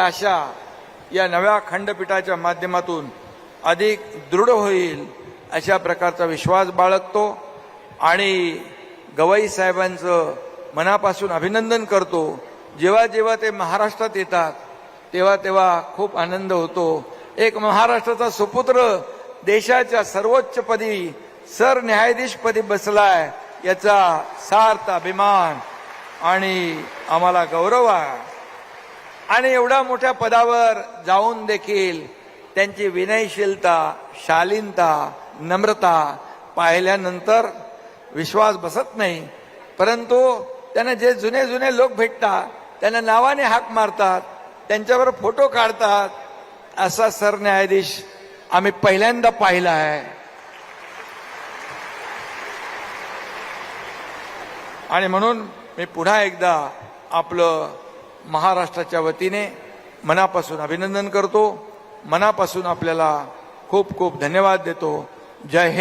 आशा या नव्या खंडपीठाच्या माध्यमातून अधिक दृढ होईल अशा प्रकारचा विश्वास बाळगतो आणि गवाई साहेबांचं मनापासून अभिनंदन करतो. जेव्हा जेव्हा ते महाराष्ट्रात येतात तेव्हा तेव्हा खूप आनंद होतो. एक महाराष्ट्राचा सुपुत्र देशाच्या सर्वोच्चपदी सरन्यायाधीशपदी बसलाय याचा सार्थ अभिमान आणि आम्हाला गौरव आहे. आणि एवढ्या मोठ्या पदावर जाऊन देखील त्यांची विनयशीलता शालीनता नम्रता पाहिल्यानंतर विश्वास बसत नाही. परंतु त्यांना जे जुने जुने लोक भेटतात त्यांना नावाने हाक मारतात त्यांच्यावर फोटो काढतात असा सरन्यायाधीश आम्ही पहिल्यांदा पाहिला आहे. आणि म्हणून मी पुन्हा एकदा आपलं महाराष्ट्राच्या वतीने मनापासून अभिनंदन करतो. मनापासून आपल्याला खूप खूप धन्यवाद देतो. जय हिंद.